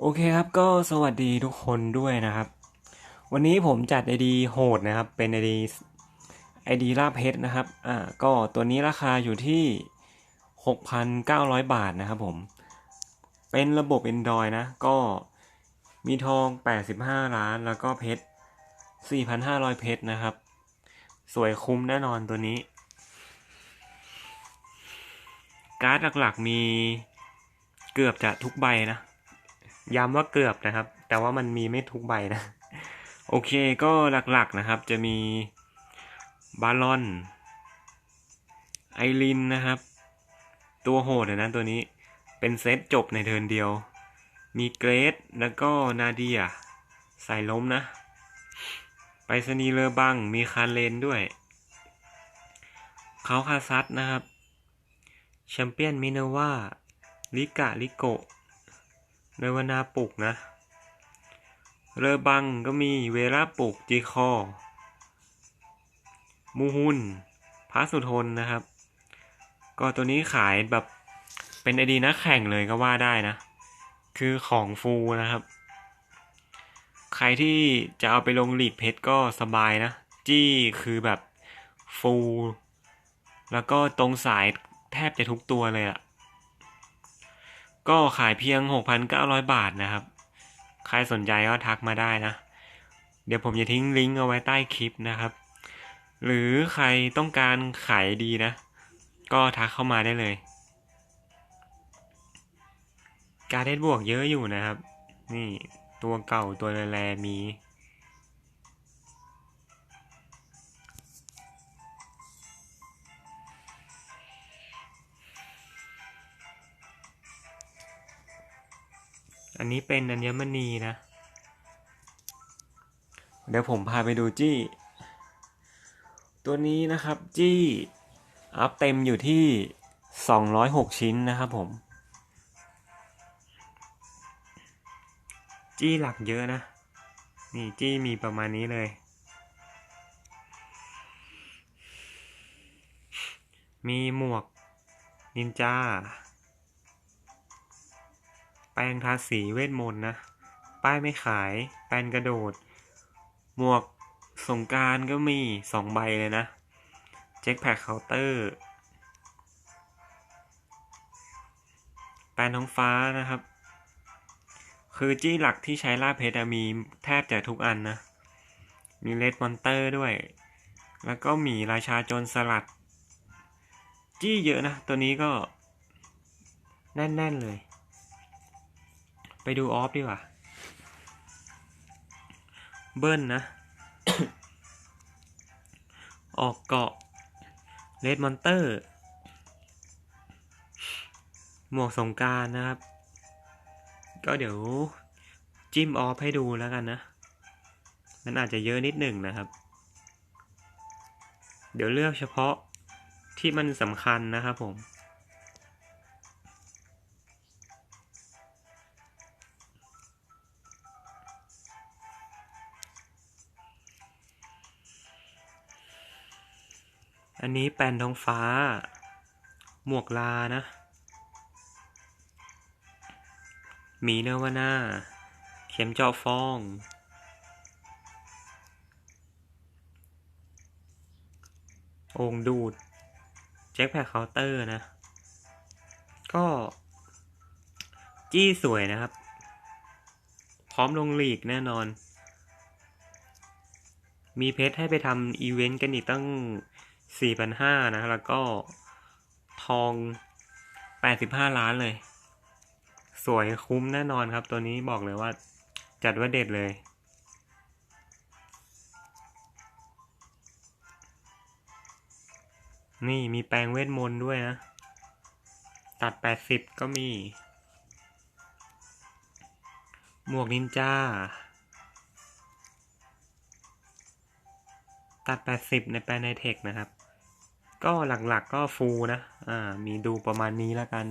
โอเคครับก็สวัสดีทุกคนด้วยนะครับ วันนี้ผมจัด ID โหดนะครับ เป็น ID ID ลาบเพชรนะครับอ่าก็ตัวนี้ราคาอยู่ที่ 6,900 บาทนะครับผม เป็นระบบ Android นะ ก็มีทอง 85 ล้าน แล้วก็เพชร 4,500 เพชรนะครับ สวยคุ้มแน่นอนตัวนี้ การ์ดหลักๆมีเกือบจะทุกใบนะ ย้ำว่าเกือบนะครับ แต่ว่ามันมีไม่ทุกใบนะ โอเคก็หลักๆนะครับ จะมีบาลอน ไอรินนะครับ ตัวโหดนะตัวนี้เป็นเซตจบในเทินเดียว มีเกรดแล้วก็นาเดียใส่ล้มนะ ไปสนีเลอบัง มีคาเลนด้วย เขาคาซัตนะครับแชมเปี้ยนมินาวาลิกะลิโก เนวนาปลุกนะ เรบังก็มีเวลาปลุกจีคอ มูฮุนพระสุทนนะครับ ก็ตัวนี้ขายแบบเป็นไอดีนักแข่งเลยก็ว่าได้นะ คือของฟูนะครับ ใครที่จะเอาไปลงลีดเพชรก็สบายนะ จี้คือแบบฟู แล้วก็ตรงสายแทบจะทุกตัวเลยอะ ก็ขายเพียง 6,900 บาทนะครับ ใครสนใจก็ทักมาได้นะ เดี๋ยวผมจะทิ้งลิงก์เอาไว้ใต้คลิปนะครับ หรือใครต้องการขายดีนะ ก็ทักเข้ามาได้เลย การเด็ดบวกเยอะอยู่นะครับ นี่ตัวเก่าตัวแรมี อันนี้เป็นอัญมณีนะ เดี๋ยวผมพาไปดูจี้ ตัวนี้นะครับจี้อัพเต็มอยู่ที่ 206 ชิ้นนะครับผม จี้หลักเยอะนะ นี่จี้มีประมาณนี้เลย มีหมวกนินจา แปรงทาสีเวทมนต์นะ ป้ายไม่ขาย แปรงกระโดด หมวกสงการก็มีสองใบเลยนะเจ็คแพคเคาน์เตอร์ แปรงท้องฟ้านะครับ คือจี้หลักที่ใช้ล่าเพชรมีแทบจะทุกอันนะ มีเลดมอนเตอร์ด้วย แล้วก็มีราชาโจรสลัด จี้เยอะนะ ตัวนี้ก็แน่น ๆ เลย ไปดูออฟดีกว่า เบิ้ลนะ ออกเกาะเลดมอนเตอร์ หมวกสงการนะครับ ก็เดี๋ยวจิ้มออฟให้ดูแล้วกันนะ มันอาจจะเยอะนิดหนึ่งนะครับ เดี๋ยวเลือกเฉพาะที่มันสำคัญนะครับผม อันนี้แปลนท้องฟ้า หมวกลานะ หมีเนวานาเข็มเจาะฟอง องดูด แจ็คแพคเคาน์เตอร์นะ ก็ จี้สวยนะครับ พร้อมลงลีกแน่นอน มีเพชรให้ไปทำอีเวนต์กันอีกตั้ง 4,500นะ แล้วก็ทอง 85 ล้านเลย สวยคุ้มแน่นอนครับตัวนี้บอกเลยว่า จัดว่าเด็ดเลย นี่มีแปลงเวทมนต์ด้วยนะ ตัด 80 ก็มี หมวกนินจาตัด 80 ในแปลในเทคนะครับ ก็หลักๆกก็ฟูนะ อ่า มีดูประมาณนี้แล้วกัน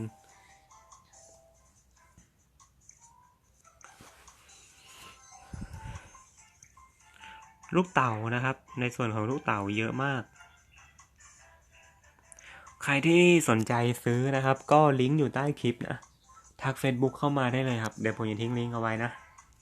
ลูกเต่านะครับ ในส่วนของลูกเต่าเยอะมาก ใครที่สนใจซื้อนะครับ ก็ลิงก์อยู่ใต้คลิปนะ ทัก Facebook เข้ามาได้เลยครับ เดี๋ยวผมจะทิ้งลิงก์เอาไว้นะ